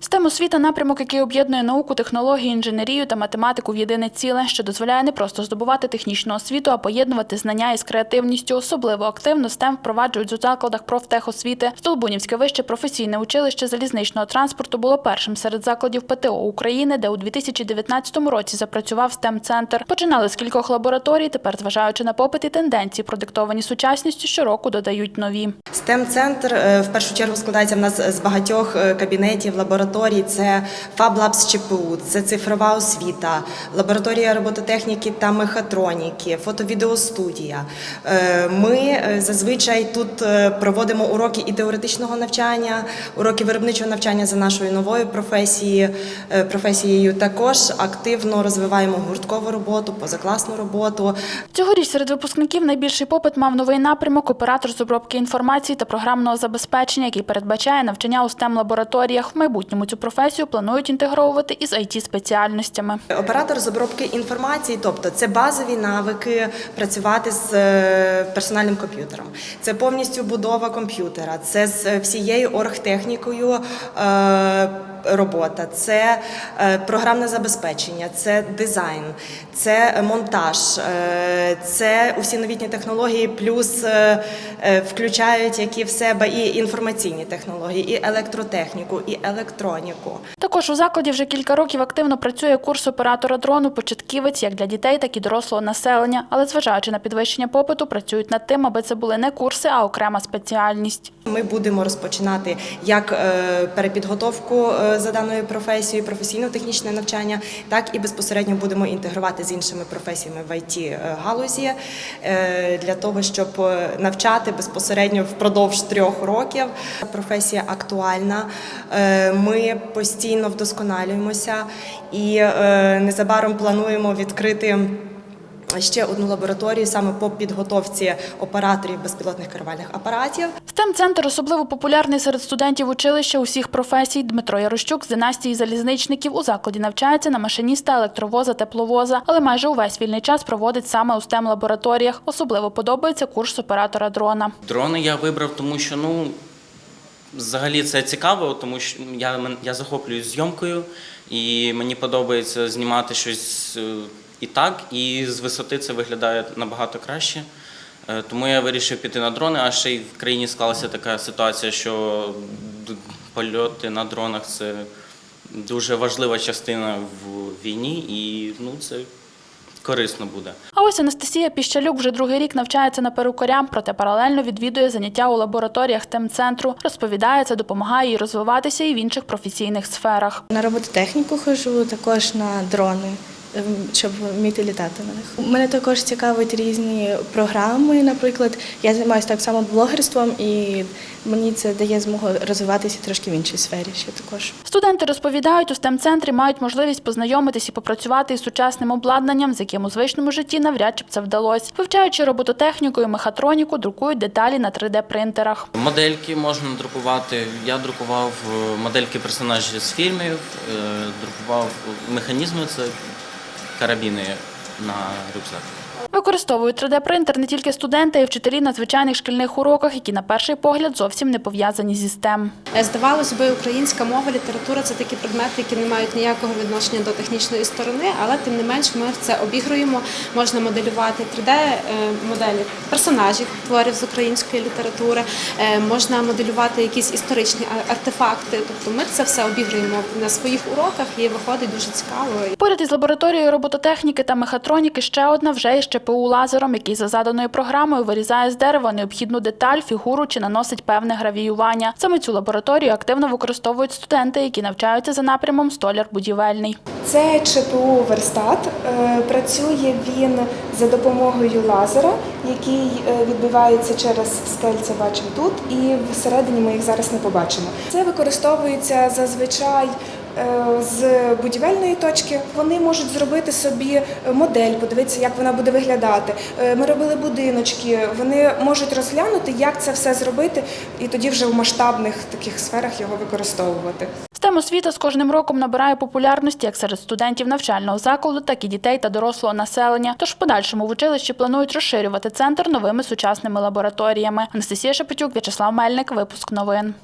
STEM освіта – напрямок, який об'єднує науку, технології, інженерію та математику в єдине ціле, що дозволяє не просто здобувати технічну освіту, а поєднувати знання із креативністю. Особливо активно STEM впроваджують у закладах профтехосвіти. Столбунівське вище професійне училище залізничного транспорту було першим серед закладів ПТО України, де у 2019 році запрацював STEM-центр. Починали з кількох лабораторій, тепер, зважаючи на попит і тенденції, продиктовані сучасністю, щороку додають нові. STEM-центр е, в першу чергу складається в нас з багатьох е, кабінетів, лабораторій. Це Fab Labs ЧПУ, це цифрова освіта, лабораторія робототехніки та мехатроніки, фото-відеостудія. Е, Ми е, зазвичай тут е, проводимо уроки і теоретичного навчання, уроки виробничого навчання за нашою новою професією. професією. Також активно розвиваємо гурткову роботу, позакласну роботу. Цьогоріч серед випускників найбільший попит мав новий напрямок оператор з обробки інформації та програмного забезпечення, який передбачає навчання у STEM лабораторіях. В майбутньому цю професію планують інтегровувати із it спеціальностями. Оператор з обробки інформації, тобто це базові навики працювати з е, персональним комп'ютером. Це повністю будова комп'ютера, це з всією оргтехнікою. Робота, це е, програмне забезпечення, це дизайн, це монтаж, е, це усі новітні технології, плюс е, включають які в себе і інформаційні технології, і електротехніку, і електроніку. Також у закладі вже кілька років активно працює курс оператора дрону початківець як для дітей, так і дорослого населення. Але зважаючи на підвищення попиту, працюють над тим, аби це були не курси, а окрема спеціальність. Ми будемо розпочинати як перепідготовку за даною професією, професійно-технічне навчання, так і безпосередньо будемо інтегрувати з іншими професіями в it галузі е, для того, щоб е, навчати безпосередньо впродовж трьох років. Професія актуальна. Е, Ми постійно вдосконалюємося і е, незабаром плануємо відкрити. Ще одну лабораторію саме по підготовці операторів безпілотних керувальних апаратів. STEM-центр особливо популярний серед студентів училища усіх професій. Дмитро Ярощук з династії залізничників у закладі навчається на машиніста, електровоза, тепловоза, але майже увесь вільний час проводить саме у STEM-лабораторіях. Особливо подобається курс оператора дрона. Дрони я вибрав, тому що ну взагалі це цікаво, тому що я, я захоплююсь зйомкою, і мені подобається знімати щось е, і так, і з висоти це виглядає набагато краще. Е, Тому я вирішив піти на дрони, а ще й в країні склалася така ситуація, що польоти на дронах це дуже важлива частина в війні, і ну, це корисно буде. А ось Анастасія Піщалюк вже другий рік навчається на перукаря, проте паралельно відвідує заняття у лабораторіях ТЕМ-центру. Розповідає, це допомагає їй розвиватися і в інших професійних сферах. На робототехніку хожу, також на дрони, щоб вміти літати на них. Мене також цікавить різні програми. Наприклад, я займаюся так само блогерством, і мені це дає змогу розвиватися трошки в іншій сфері. Ще також. Студенти розповідають, у STEM-центрі мають можливість познайомитись і попрацювати із сучасним обладнанням, з яким у звичному житті навряд чи б це вдалося. Вивчаючи робототехніку і мехатроніку, друкують деталі на 3D-принтерах. Модельки можна друкувати. Я друкував е, модельки персонажів з фільмів, е, друкував механізми, це карабіни на рюкзак. Використовують 3D-принтер не тільки студенти, а й вчителі на звичайних шкільних уроках, які на перший погляд зовсім не пов'язані зі STEM. Е, Здавалось би, українська мова, література це такі предмети, які не мають ніякого відношення до технічної сторони, але тим не менш ми це обігруємо. Можна моделювати 3D-моделі персонажів, творів з української літератури, е, можна моделювати якісь історичні артефакти. Тобто ми це все обігруємо на своїх уроках і виходить дуже цікаво. Поряд із лабораторією робототехніки та мехатроніки ще одна вже із ЧПУ лазером, який за заданою програмою вирізає з дерева необхідну деталь, фігуру чи наносить певне гравіювання. Саме цю лабораторію активно використовують студенти, які навчаються за напрямом столяр будівельний. Це ЧПУ Верстат. Е, Працює він за допомогою лазера, який е, відбивається через скельця, бачимо тут, і всередині ми їх зараз не побачимо. Це використовується зазвичай. Е, З будівельної точки вони можуть зробити собі модель, подивитися, як вона буде виглядати. Е, Ми робили будиночки. Вони можуть розглянути, як це все зробити, і тоді вже в масштабних таких сферах його використовувати. STEM освіта з кожним роком набирає популярності як серед студентів навчального закладу, так і дітей та дорослого населення. Тож в подальшому в училищі планують розширювати центр новими сучасними лабораторіями. Анастасія Шепетюк, В'ячеслав Мельник, випуск новин.